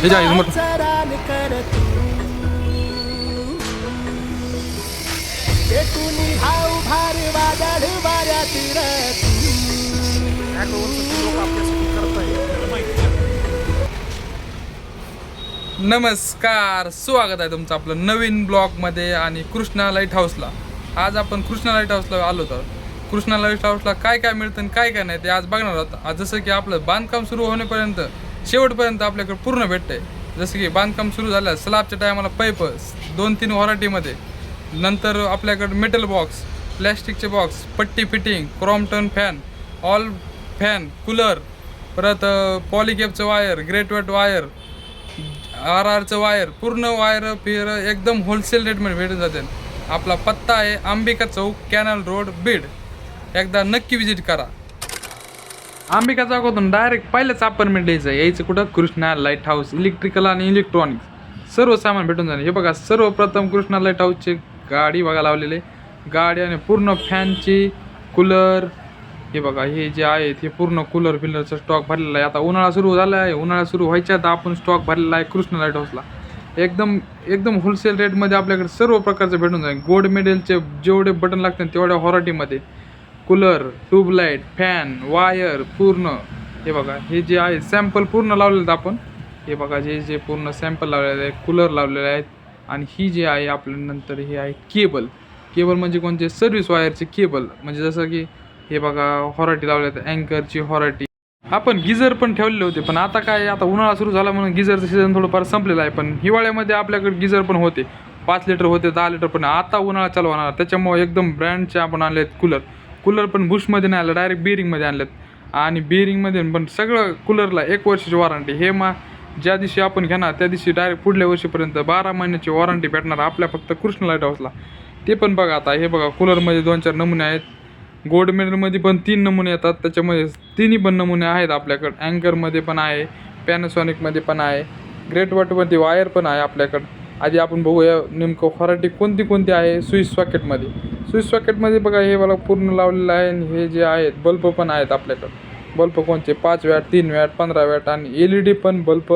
हे जा झुंबर नमस्कार स्वागत आहे तुमचं आपलं नवीन ब्लॉगमध्ये आणि कृष्णा लाइट हाऊसला आज आपण कृष्णा लाइट हाऊसला आलो तर कृष्णा लाइट हाऊसला काय काय मिळतं आणि काय काय नाही ते आज बघणार आहोत. जसं की आपलं बांधकाम सुरू होण्यापर्यंत शेवटपर्यंत आपल्याकडे पूर्ण भेटतंय. जसं की बांधकाम सुरू झालं स्लॅबच्या टायमाला पाईप दोन तीन व्हरायटीमध्ये नंतर आपल्याकडे मेटल बॉक्स प्लॅस्टिकचे बॉक्स पट्टी fitting Crompton fan all fan cooler परत पॉलिकेपचं wire Great White wire R आरचं wire पूर्ण वायर फिर एकदम होलसेल रेटमध्ये भेटून जाते. आपला पत्ता आहे अंबिका चौक कॅनल रोड बीड. एकदा नक्की विजिट करा. अंबिका चौकातून डायरेक्ट पहिलंच अपार्टमेंट यायचं यायचं कुठं? कृष्णा लाइट हाऊस इलेक्ट्रिकल आणि इलेक्ट्रॉनिक्स सर्व सामान भेटून जाणार. हे बघा सर्वप्रथम कृष्णा लाइट हाऊसची गाडी बघा लावलेले गाडी आणि पूर्ण फॅनची कूलर हे बघा हे जे आहेत हे पूर्ण कूलर फिलरचा स्टॉक भरलेला आहे. आता उन्हाळा सुरू झाला आहे उन्हाळा सुरू व्हायच्या आता आपण स्टॉक भरलेला आहे कृष्णा लाइट हाऊसला एकदम एकदम होलसेल रेटमध्ये आपल्याकडे सर्व प्रकारचं भेटून जाईल. गोल्ड मेडलचे जेवढे बटन लागतात तेवढ्या व्हरायटीमध्ये कूलर ट्यूबलाईट फॅन वायर पूर्ण. हे बघा हे जे आहे सॅम्पल पूर्ण लावलेलं आहेत आपण. हे बघा जे जे पूर्ण सॅम्पल लावलेले आहेत कूलर लावलेले आहेत. आणि ही जी आहे आपल्या नंतर हे आहे केबल. केबल म्हणजे कोणते? सर्व्हिस वायरचे केबल. म्हणजे जसं की हे बघा हॉराटी लावले आहेत अँकरची हॉराटी. आपण गिझर पण ठेवलेले होते पण आता काय आता उन्हाळा सुरू झाला म्हणून गिझरचं सीझन थोडंफार संपलेलं आहे. पण हिवाळ्यामध्ये आपल्याकडे गिझर पण होते. पाच लिटर होते दहा लिटर पण. आता उन्हाळा चालू होणार. त्याच्यामुळे एकदम ब्रँडचे आपण आणले आहेत कूलर. कूलर पण बुशमध्ये नाही आलं डायरेक्ट बिअरिंगमध्ये आणलेत. आणि बिअरिंगमध्ये पण सगळं कूलरला एक वर्षाची वॉरंटी हे मा ज्या दिवशी आपण घेणार त्या दिवशी डायरेक्ट पुढल्या वर्षीपर्यंत बारा महिन्याची वॉरंटी भेटणार आपल्या फक्त कृष्ण लाइट हाऊसला ते पण बघा आता हे बघा कूलरमध्ये दोन चार नमुने आहेत. गोल्ड मेडलमध्ये पण तीन नमुने येतात. त्याच्यामध्ये तिन्ही पण नमुने आहेत आपल्याकडं. अँकरमध्ये पण आहे पॅनासॉनिकमध्ये पण आहे ग्रेट वॉटमध्ये वायर पण आहे आपल्याकडं. आधी आपण बघूया नेमकं व्हरायटी कोणती कोणती आहे स्विच सॉकेटमध्ये स्विच सॉकेटमध्ये बघा हे मला पूर्ण लावलेलं आहे आणि हे जे आहेत बल्ब पण आहेत आपल्याकडं. बल्ब कोणते पाच वॅट तीन वॅट पंधरा वॅट आणि एल ई डी पण बल्ब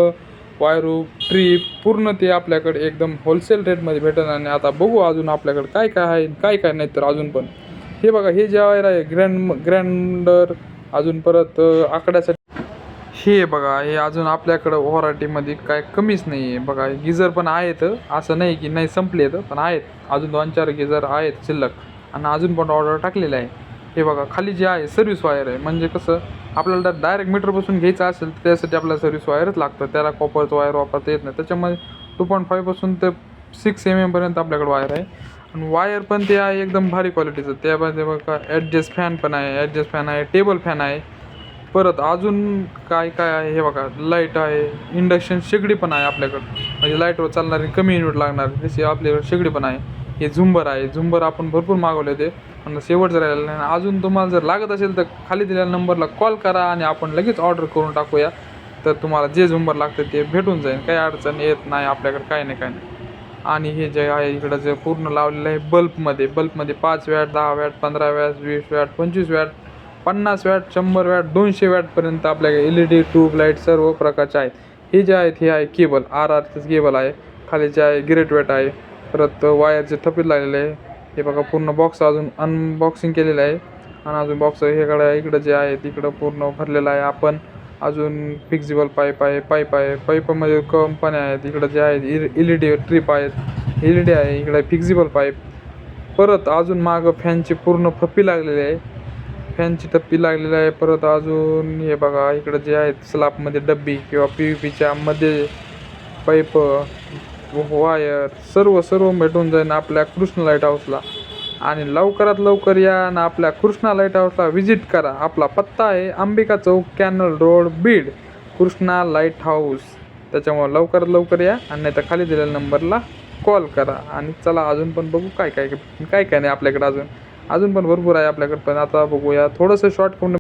वायरू ट्रीप पूर्ण ते आपल्याकडे एकदम होलसेल रेटमध्ये भेटेल आणि आता बघू अजून आपल्याकडे काय काय आहे काय काय नाही तर अजून पण. हे बघा हे जे वायर आहे ग्रँड ग्रँडर अजून परत आकड्यासाठी हे बघा हे अजून आपल्याकडं व्हरायटीमध्ये काय कमीच नाही आहे. बघा गिझर पण आहेत. असं नाही की नाही संपले तर पण आहेत. अजून दोन चार गिझर आहेत शिल्लक. आणि अजून पण ऑर्डर टाकलेलं आहे. हे बघा खाली जे आहे सर्व्हिस वायर आहे. म्हणजे कसं आपल्याला डायरेक्ट मीटरपासून घ्यायचं असेल तर त्यासाठी आपल्याला सर्व्हिस वायरच लागतं. त्याला कॉपरचं वायर वापरता येत नाही. त्याच्यामध्ये टू पॉईंट फाईव्हपासून ते सिक्स एम एमपर्यंत आपल्याकडे वायर आहे. आणि वायर पण ते आहे एकदम भारी क्वालिटीचं त्यामध्ये बघा ॲडजस्ट फॅन पण आहे. ॲडजस्ट फॅन आहे टेबल फॅन आहे. परत अजून काय काय आहे हे बघा लाइट आहे इंडक्शन शेगडी पण आहे आपल्याकडं. म्हणजे लाईटवर चालणारी कमी युनिट लागणार जशी आपल्याकडे शेगडी पण आहे. हे झुंबर आहे झुंबर आपण भरपूर मागवले होते. पण शेवट जर राहिलेलं नाही. अजून तुम्हाला जर लागत असेल तर खाली दिलेल्या नंबरला कॉल करा आणि आपण लगेच ऑर्डर करून टाकूया. तर तुम्हाला जे झुंबर लागतं ते भेटून जाईल. काही अडचण येत नाही आपल्याकडे काही नाही काही नाही. आणि हे जे आहे इकडं जे पूर्ण लावलेलं आहे बल्बमध्ये बल्बमध्ये पाच वॅट दहा वॅट पंधरा वॅट वीस वॅट पंचवीस वॅट पन्नास वॅट शंभर वॅट दोनशे वॅटपर्यंत आपल्याकडे एल ई डी ट्यूबलाईट सर्व प्रकारचे आहेत. हे जे आहेत हे आहे केबल. आर आरचंच केबल आहे. खाली जे आहे ग्रेट वॅट आहे. परत वायरचे थपीत लागलेले आहे हे बघा पूर्ण बॉक्स अजून अनबॉक्सिंग केलेलं आहे. आणि अजून बॉक्स हेकडं इकडं जे आहे तिकडं पूर्ण भरलेलं आहे. आपण अजून फिक्झिबल पाईप आहे पाईप आहे. पाईपमध्ये कंपन्या आहेत. इकडं जे आहेत एल ई डी ट्रिप आहेत. एल ई डी आहे इकडं फिक्झिबल पाईप परत अजून मागं फॅनची पूर्ण फप्पी लागलेली आहे. फॅनची टप्पी लागलेली आहे. परत अजून हे बघा इकडं जे आहेत स्लाबमध्ये डब्बी किंवा पी व्ही पीच्या मध्ये पाईप वायर सर्व सर्व भेटून जाईल आपल्या कृष्ण लाइट हाऊसला आणि लवकरात लवकर या आणि आपल्या कृष्णा लाइट हाऊसला व्हिजिट करा. आपला पत्ता आहे Ambika Chowk canal road Beed. Krishna light house त्याच्यामुळे लवकरात लवकर या आणि नाही तर खाली दिलेल्या नंबरला कॉल करा. आणि चला अजून पण बघू काय काय काय काय नाही आपल्याकडे अजून. अजून पण भरपूर आहे आपल्याकडे. पण आता बघूया थोडंसं शॉर्ट करून